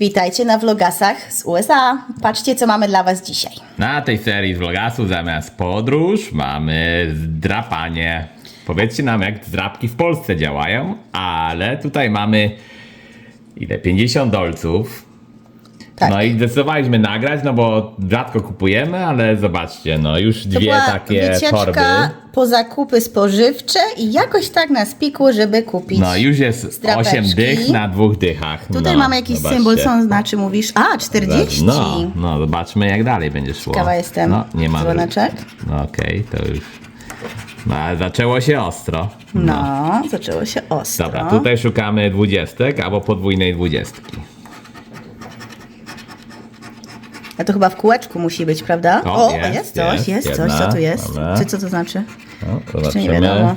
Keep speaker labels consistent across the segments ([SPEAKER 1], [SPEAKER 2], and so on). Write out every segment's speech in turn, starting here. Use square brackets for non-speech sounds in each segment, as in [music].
[SPEAKER 1] Witajcie na vlogasach z USA. Patrzcie, co mamy dla Was dzisiaj.
[SPEAKER 2] Na tej serii z vlogasu zamiast podróż mamy zdrapanie. Powiedzcie nam, jak zdrapki w Polsce działają, ale tutaj mamy ile? 50 dolców.
[SPEAKER 1] Tak.
[SPEAKER 2] No i zdecydowaliśmy nagrać, no bo rzadko kupujemy, ale zobaczcie, no już dwie takie torby.
[SPEAKER 1] po zakupy spożywcze i jakoś tak nas pikło, żeby kupić.
[SPEAKER 2] No już jest
[SPEAKER 1] Zdrapeczki.
[SPEAKER 2] 8 dych na dwóch dychach.
[SPEAKER 1] Tutaj
[SPEAKER 2] no,
[SPEAKER 1] mamy jakiś
[SPEAKER 2] zobaczcie.
[SPEAKER 1] symbol, co on znaczy, mówisz? A, 40.
[SPEAKER 2] No, no, zobaczmy jak dalej będzie szło.
[SPEAKER 1] Ciekawa jestem.
[SPEAKER 2] No, nie ma.
[SPEAKER 1] Dzwoneczek?
[SPEAKER 2] No okej, to już. No, ale zaczęło się ostro.
[SPEAKER 1] No, zaczęło się ostro.
[SPEAKER 2] Dobra, tutaj szukamy dwudziestek albo podwójnej dwudziestki.
[SPEAKER 1] A to chyba w kółeczku musi być, prawda?
[SPEAKER 2] O,
[SPEAKER 1] jest,
[SPEAKER 2] jest,
[SPEAKER 1] coś,
[SPEAKER 2] jest,
[SPEAKER 1] jest, coś.
[SPEAKER 2] jedna.
[SPEAKER 1] Co tu jest?
[SPEAKER 2] Dobra.
[SPEAKER 1] Czy co to znaczy?
[SPEAKER 2] No,
[SPEAKER 1] Jeszcze nie wiadomo.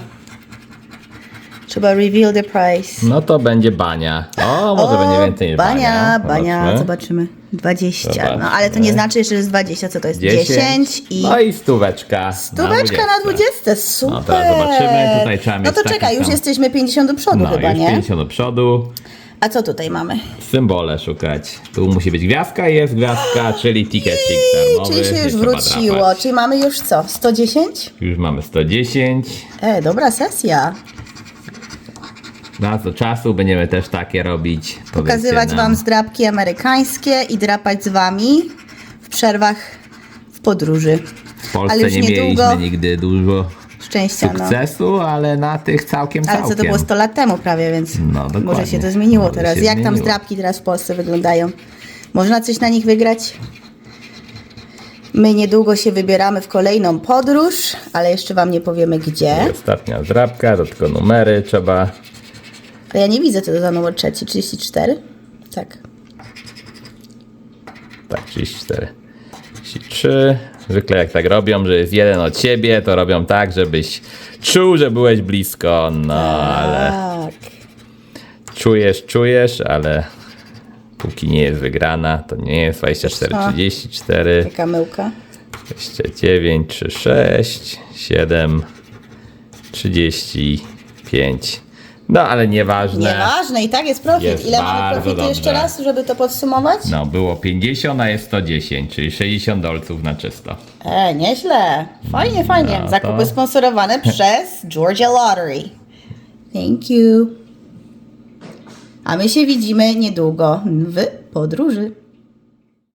[SPEAKER 1] Trzeba reveal the price.
[SPEAKER 2] No to będzie bania. O, może będzie więcej niż
[SPEAKER 1] bania,
[SPEAKER 2] bania.
[SPEAKER 1] bania, zobaczymy. 20.
[SPEAKER 2] Zobaczmy.
[SPEAKER 1] No ale to nie znaczy że jest 20, co to jest? 10, i
[SPEAKER 2] No i stóweczka.
[SPEAKER 1] stóweczka na 20. Super.
[SPEAKER 2] No teraz zobaczymy. Tutaj trzeba
[SPEAKER 1] No to czekaj, już
[SPEAKER 2] sam-
[SPEAKER 1] jesteśmy 50 do przodu
[SPEAKER 2] No,
[SPEAKER 1] chyba,
[SPEAKER 2] już
[SPEAKER 1] nie?
[SPEAKER 2] 50 do przodu.
[SPEAKER 1] A co tutaj mamy?
[SPEAKER 2] Symbole szukać. Tu musi być gwiazdka jest gwiazdka, czyli ticketing darmowy.
[SPEAKER 1] Czyli się już
[SPEAKER 2] nie trzeba
[SPEAKER 1] wróciło.
[SPEAKER 2] drapać.
[SPEAKER 1] Czyli mamy już co? 110?
[SPEAKER 2] Już mamy 110.
[SPEAKER 1] E, dobra sesja.
[SPEAKER 2] Na co czasu będziemy też takie robić. Powiedzcie
[SPEAKER 1] Pokazywać
[SPEAKER 2] nam.
[SPEAKER 1] Wam zdrapki amerykańskie i drapać z Wami w przerwach w podróży.
[SPEAKER 2] W Polsce nie mieliśmy nigdy dużo
[SPEAKER 1] Szczęścia, no.
[SPEAKER 2] sukcesu, ale na tych całkiem
[SPEAKER 1] Ale
[SPEAKER 2] całkiem.
[SPEAKER 1] co to było 100 lat temu prawie, więc
[SPEAKER 2] No,
[SPEAKER 1] może się to zmieniło
[SPEAKER 2] Może
[SPEAKER 1] teraz. Jak tam
[SPEAKER 2] zmieniło.
[SPEAKER 1] zdrapki teraz w Polsce wyglądają? Można coś na nich wygrać? My niedługo się wybieramy w kolejną podróż, ale jeszcze Wam nie powiemy gdzie.
[SPEAKER 2] Ostatnia zdrabka, to tylko numery trzeba.
[SPEAKER 1] A ja nie widzę, co to za numer trzeci. 34? Tak.
[SPEAKER 2] Tak, 34. 33. Zwykle jak tak robią, że jest jeden od siebie, to robią tak, żebyś czuł, że byłeś blisko. No, ale
[SPEAKER 1] Tak.
[SPEAKER 2] czujesz, czujesz, ale póki nie jest wygrana, to nie jest 24,
[SPEAKER 1] Co?
[SPEAKER 2] 34.
[SPEAKER 1] Taka myłka.
[SPEAKER 2] 29, 36, 7, 35. No ale nieważne.
[SPEAKER 1] Nieważne, i tak jest profit.
[SPEAKER 2] Jest
[SPEAKER 1] Ile mamy
[SPEAKER 2] bardzo
[SPEAKER 1] profitu jeszcze
[SPEAKER 2] dobrze.
[SPEAKER 1] raz, żeby to podsumować?
[SPEAKER 2] No było 50, a jest 110, czyli 60 dolców na czysto.
[SPEAKER 1] E, nieźle. Fajnie, fajnie.
[SPEAKER 2] No
[SPEAKER 1] Zakupy
[SPEAKER 2] to-
[SPEAKER 1] sponsorowane [laughs] przez Georgia Lottery. Thank you. A my się widzimy niedługo w podróży.